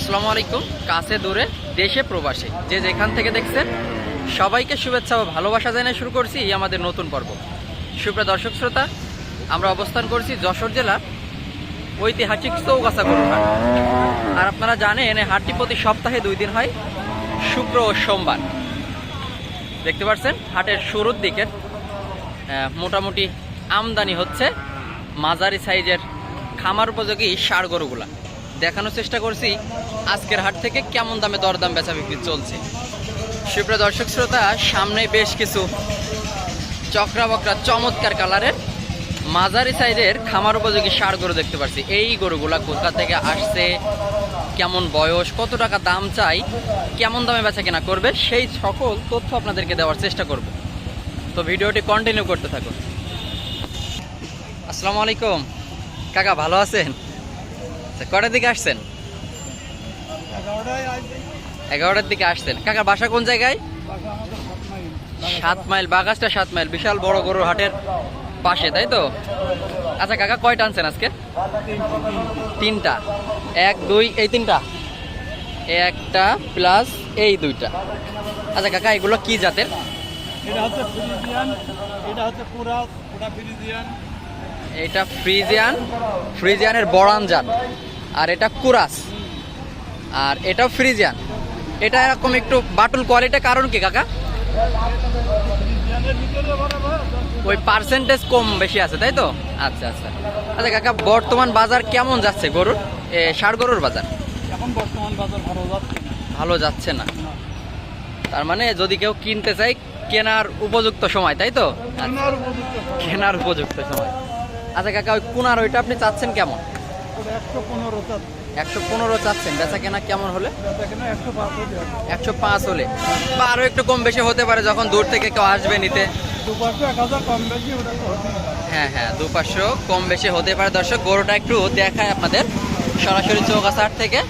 আসসালামু আলাইকুম। কাছে দূরে, দেশে প্রবাসে। যে যেখান থেকে দেখছেন, সবাইকে শুভেচ্ছা ও ভালোবাসা জানিয়ে শুরু করছি এই আমাদের নতুন পর্ব। সুপ্রিয় দর্শক শ্রোতা, আমরা অবস্থান করছি যশোর জেলার ঐতিহাসিক চৌগাছা গরুর হাট আর আপনারা জানেন, এই হাটটি প্রতি সপ্তাহে দুই দিন হয়, শুক্র ও সোমবার। দেখতে পাচ্ছেন, হাটের শুরুর দিকের মোটামুটি আমদানি হচ্ছে মাঝারি সাইজের খামার উপযোগী ষাড় গরুগুলা। দেখানোর চেষ্টা করছি আজকের হাট থেকে কেমন দামে দরদাম বেচা বিক্রি চলছে। সুপ্রিয় দর্শক শ্রোতা, সামনে বেশ কিছু চক্রা বকরা চমৎকার কালারের মাঝারি সাইজের খামার উপযোগী সার গরু দেখতে পাচ্ছি এই গরুগুলা কোথা থেকে আসছে, কেমন বয়স, কত টাকা দাম চাই, কেমন দামে বেচা কেনা করবে, সেই সকল তথ্য আপনাদেরকে দেওয়ার চেষ্টা করব। তো ভিডিওটি কন্টিনিউ করতে থাকুন। আসসালামু আলাইকুম। কাকা, ভালো আছেন? আচ্ছা, কটার দিকে আসছেন? এগারোটার দিকে আসছেন। কাকা বাসা কোন জায়গায়? সাত মাইল। বাগাসটা সাত মাইল। বিশাল বড় গরুর হাটের পাশে তাই তো? আচ্ছা কাকা কয়টা আনছেন আজকে? তিনটা। এক দুই এই তিনটা? একটা প্লাস এই দুইটা। আচ্ছা কাকা এগুলো কি জাতের? এটা হচ্ছে ফ্রিজিয়ান এটা হচ্ছে পুরা পুরা ফ্রিজিয়ান। এটা ফ্রিজিয়ান ফ্রিজিয়ানের বড়ান জাত। আর এটা কুরাস। আর এটাও ফ্রিজিয়ান। এটা এরকম একটু বাটুল কোয়ালিটির কারণ কি কাকা? ওই পার্সেন্টেজ কম বেশি আছে তাই তো? আচ্ছা আচ্ছা। আচ্ছা কাকা বর্তমান বাজার কেমন যাচ্ছে গরুর? ষাড় গরুর বাজার? এখন বর্তমান বাজার ভালো যাচ্ছে না। ভালো যাচ্ছে না। তার মানে যদি কেউ কিনতে চাই কেনার উপযুক্ত সময় তাই তো? কেনার উপযুক্ত সময়। আচ্ছা কাকা ওই কুনার ওইটা আপনি চাচ্ছেন কেমন? একশো পনেরো চার একশো পনেরো চাচ্ছেন। বেচা কেনা কেমন হলে? একশো পাঁচ হলে। বা আরও একটু কম বেশি হতে পারে যখন দূর থেকে কেউ আসবে নিতে। হ্যাঁ হ্যাঁ দু পাঁচশো কম বেশি হতে পারে। দর্শক গরুটা একটু দেখায় আপনাদের। সরাসরি চৌকাছাট থেকে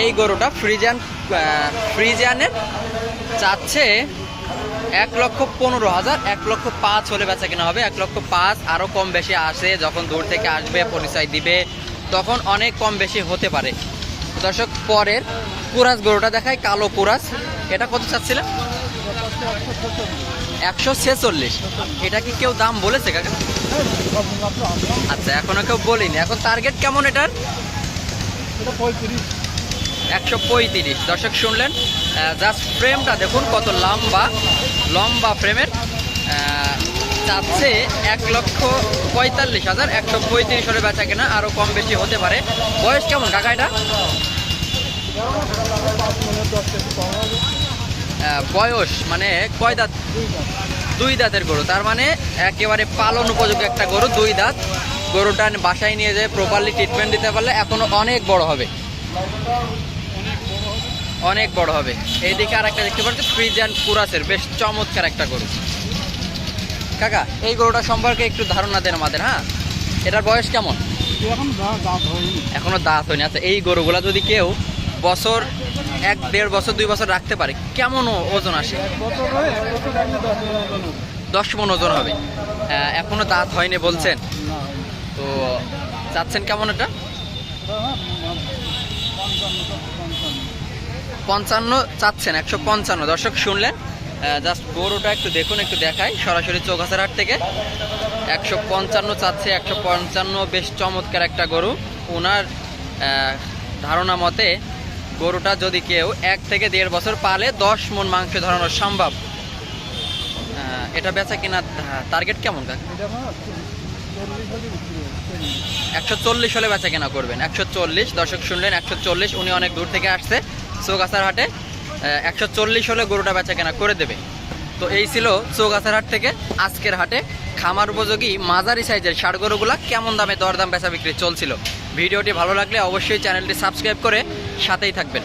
এই গরুটা ফ্রিজিয়ান আহ, ফ্রিজিয়ানের চাচ্ছে এক লক্ষ পনেরো হাজার এক লক্ষ পাঁচ হলে বেচা কেনা হবে। এক লক্ষ পাঁচ আরও কম বেশি আসে যখন দূর থেকে আসবে পরিচয় দিবে। তখন অনেক কম বেশি হতে পারে। দর্শক, পরের কুরাস গরুটা দেখায় কালো কুরাস। এটা কত চাচ্ছিলেন? একশো ছেচল্লিশ। এটা কি কেউ দাম বলেছে, কাকা। আচ্ছা এখনও কেউ বলিনি। এখন টার্গেট কেমন এটার? একশো পঁয়ত্রিশ। দর্শক, শুনলেন? জাস্ট ফ্রেমটা দেখুন, কত লম্বা লম্বা ফ্রেমের চাচ্ছে এক লক্ষ পঁয়তাল্লিশ হাজার একশো পঁয়ত্রিশ হলে বেচা কেনা আরও কম বেশি হতে পারে। বয়স কেমন কাকা এটা? বয়স মানে কয় দাঁত? দুই দাঁতের গরু। তার মানে একেবারে পালন উপযোগী একটা গরু, দুই দাঁত। গরুটা বাসায় নিয়ে যেয়ে প্রপারলি ট্রিটমেন্ট দিতে পারলে এখনও অনেক বড় হবে। অনেক বড় হবে। এইদিকে আর একটা দেখতে পাচ্ছি ফ্রিজ অ্যান্ড কুরাসের বেশ চমৎকার একটা গরু। কাকা এই গরুটা সম্পর্কে একটু ধারণা দেন আমাদের হ্যাঁ? এটার বয়স কেমন? এখন দাঁত হয়নি। আচ্ছা এই গরুগুলা যদি কেউ বছর এক দেড় বছর দুই বছর রাখতে পারে কেমন ওজন আসে? হয় দশ মন ওজন হবে। এখনও দাঁত হয়নি বলছেন। তো চাচ্ছেন কেমন এটা? হ্যাঁ, পঞ্চান্ন চাচ্ছেন একশো পঞ্চান্ন। দর্শক শুনলেন? জাস্ট গরুটা একটু দেখুন একটু দেখাই। সরাসরি চৌগাছার হাট থেকে। একশো পঞ্চান্ন চাচ্ছে একশো পঞ্চান্ন বেশ চমৎকার একটা গরু। ওনার ধারণা মতে গরুটা যদি কেউ এক থেকে দেড় বছর পালে দশ মন মাংস ধরানো সম্ভব। এটা বেচা কিনা টার্গেট কেমন। একশো চল্লিশ হলে বেচা কেনা করবেন। একশো চল্লিশ দর্শক শুনলেন একশো চল্লিশ উনি অনেক দূর থেকে আসছে চৌগাছার হাটে। একশো চল্লিশ হলে গরুটা বেচা কেনা করে দেবে। তো এই ছিল চৌগাছার হাট থেকে আজকের হাটে। খামার উপযোগী, মাঝারি সাইজের ষাট গরুগুলা কেমন দামে দরদাম বেচা বিক্রি চলছিল? ভিডিওটি ভালো লাগলে অবশ্যই চ্যানেলটি সাবস্ক্রাইব করে সাথেই থাকবেন।